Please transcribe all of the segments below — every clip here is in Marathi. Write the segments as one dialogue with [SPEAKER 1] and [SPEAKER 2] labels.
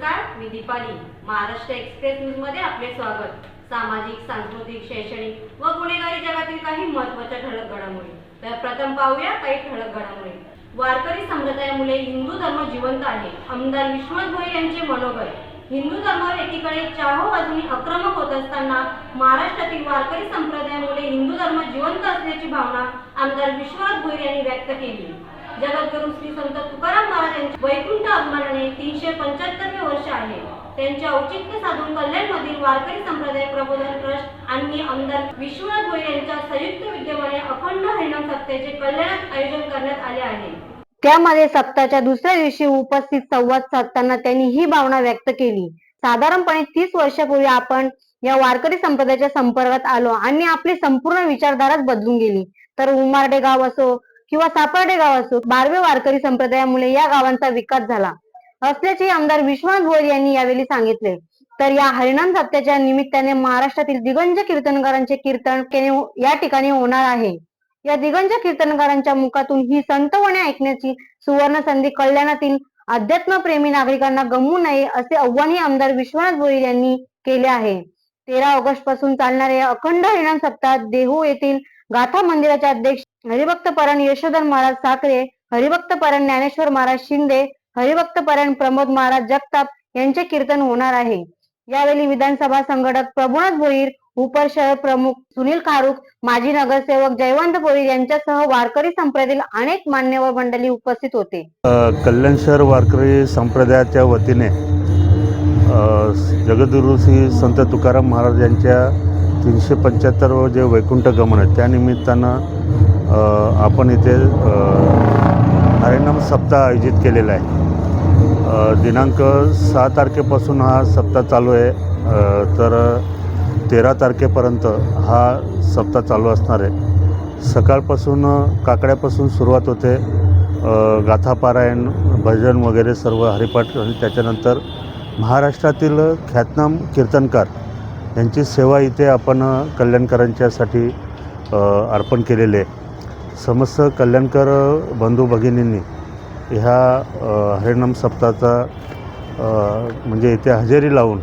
[SPEAKER 1] नमस्कार मी दीपाली. महाराष्ट्र एक्सप्रेस न्यूजमध्ये आपले स्वागत. सामाजिक सांस्कृतिक शैक्षणिक व गुन्हेगारी जगातील काही महत्त्वाच्या ठळक घडामुळे तर प्रथम पाहूया काही ठळक घडामुळे वारकरी संप्रदायामुळे हिंदू धर्म जिवंत आहे. आमदार विश्वनाथ भोई यांचे मनोबल हिंदू धर्मावर एकीकडे चाहो बाजूनी आक्रमक होत असताना महाराष्ट्रातील वारकरी संप्रदायामुळे हिंदू धर्म जिवंत असल्याची भावना आमदार विश्वनाथ भोई यांनी व्यक्त केली. जगद्गुरु श्री संत तुकाराम महाराजांचे वैकुंठ आगमनाने तीनशे पंच्याहत्तरवे वर्ष आहे. त्यांचे औचित्य साधून कल्याणमधील वारकरी संप्रदाय प्रबोधन ट्रस्ट आणि आमदार विश्वनाथ भोईर यांच्या संयुक्त विद्यमाने अखंड हरिणाम सप्त्याचे कल्याणात आयोजन करण्यात आले आहे.
[SPEAKER 2] त्यामध्ये सप्ताहाच्या दुसऱ्या दिवशी उपस्थित संवाद साधताना त्यांनी ही भावना व्यक्त केली. साधारणपणे तीस वर्षापूर्वी आपण या वारकरी संप्रदायाच्या संपर्कात आलो आणि आपली संपूर्ण विचारधाराच बदलून गेली. तर उमारडे गाव असो किंवा सापर्डे गाव असो बारवे वारकरी संप्रदायामुळे या गावांचा विकास झाला. असल्याचे आमदार विश्वनाथ भोईर यांनी यावेळी सांगितले. तर या हरिणाम सप्त्याच्या निमित्ताने महाराष्ट्रातील दिगंज कीर्तनकारांचे कीर्तन हो- या ठिकाणी होणार आहे. या दिगंज कीर्तनकारांच्या मुखातून ही संतवाणी ऐकण्याची सुवर्ण संधी कल्याणातील अध्यात्मप्रेमी नागरिकांना गमवू नये असे आव्हानही आमदार विश्वनाथ भोईर यांनी केले आहे. तेरा ऑगस्टपासून चालणाऱ्या अखंड हरिणाम सप्ताहात देहू येथील गाथा मंदिराचे अध्यक्ष हरिभक्त परण यशोधर महाराज साखरे हरिभक्त परण ज्ञानेश्वर महाराज शिंदे हरिभक्त परण प्रमोद महाराज जगताप यांचे कीर्तन होणार आहे. यावेळी विधानसभा संघटक प्रभुनाथ भोईर उपर शहर प्रमुख सुनील खारुक माजी नगरसेवक जयवंत भोईर यांच्यासह वारकरी संप्रदायातील अनेक मान्यवर मंडळी उपस्थित होते.
[SPEAKER 3] कल्याण शहर वारकरी संप्रदायाच्या वतीने अ, श्री संत तुकाराम महाराज यांच्या तीनशे पंच्याहत्तर जे वैकुंठ गमन आहे त्यानिमित्तानं आपण इथे अ, हरिनाम सप्ताह आयोजित केलेला आहे. दिनांक सहा तारखेपासून हा सप्ताह चालू आहे. तर तेरा तारखेपर्यंत हा सप्ताह चालू असणार आहे. सकाळपासून काकड्यापासून सुरुवात होते. गाथापारायण भजन वगैरे सर्व हरिपाठ आणि त्याच्यानंतर महाराष्ट्रातील ख्यातनाम कीर्तनकार यांची सेवा इथे आपण कल्याणकरांच्यासाठी अर्पण केलेली आहे. समस्त कल्याणकर बंधू भगिनींनी ह्या हरिनाम सप्ताहाचा म्हणजे इथे हजेरी लावून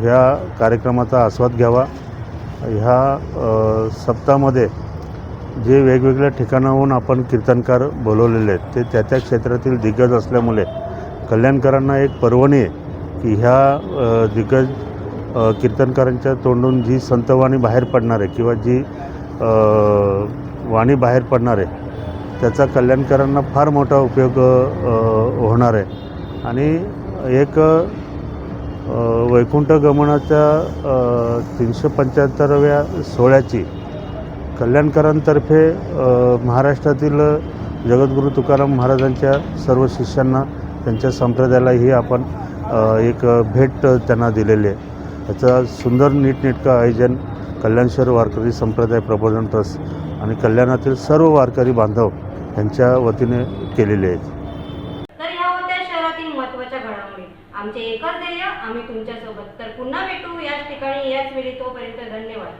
[SPEAKER 3] ह्या कार्यक्रमाचा आस्वाद घ्यावा. ह्या सप्तामध्ये सप्ताहामध्ये जे वेगवेगळ्या ठिकाणाहून आपण कीर्तनकार बोलवलेले आहेत ते त्या त्या क्षेत्रातील दिग्गज असल्यामुळे कल्याणकरांना एक पर्वणी आहे की ह्या दिग्गज कीर्तनकारांच्या तोंडून जी संतवाणी बाहेर पडणार आहे किंवा जी वाणी बाहेर पडणार आहे. त्याचा कल्याणकरांना फार मोठा उपयोग होणार आहे. आणि एक वैकुंठ गमनाच्या तीनशे पंच्याहत्तरव्या सोहळ्याची कल्याणकरांतर्फे महाराष्ट्रातील जगद्गुरू तुकाराम महाराजांच्या सर्व शिष्यांना त्यांच्या संप्रदायालाही आपण एक भेट त्यांना दिलेली आहे. त्याचा सुंदर नीटनेटकं आयोजन कल्याणशहर वारकरी संप्रदाय प्रबोधन ट्रस्ट आणि कल्याणातील सर्व वारकरी बांधव यांच्या वतीने केलेले आहेत.
[SPEAKER 1] तर ह्या होत्या शहरातील महत्त्वाच्या घडामोडी. आमचे एकच ध्येय आम्ही तुमच्यासोबत. तर पुन्हा भेटू याच ठिकाणी याच वेळी तोपर्यंत धन्यवाद.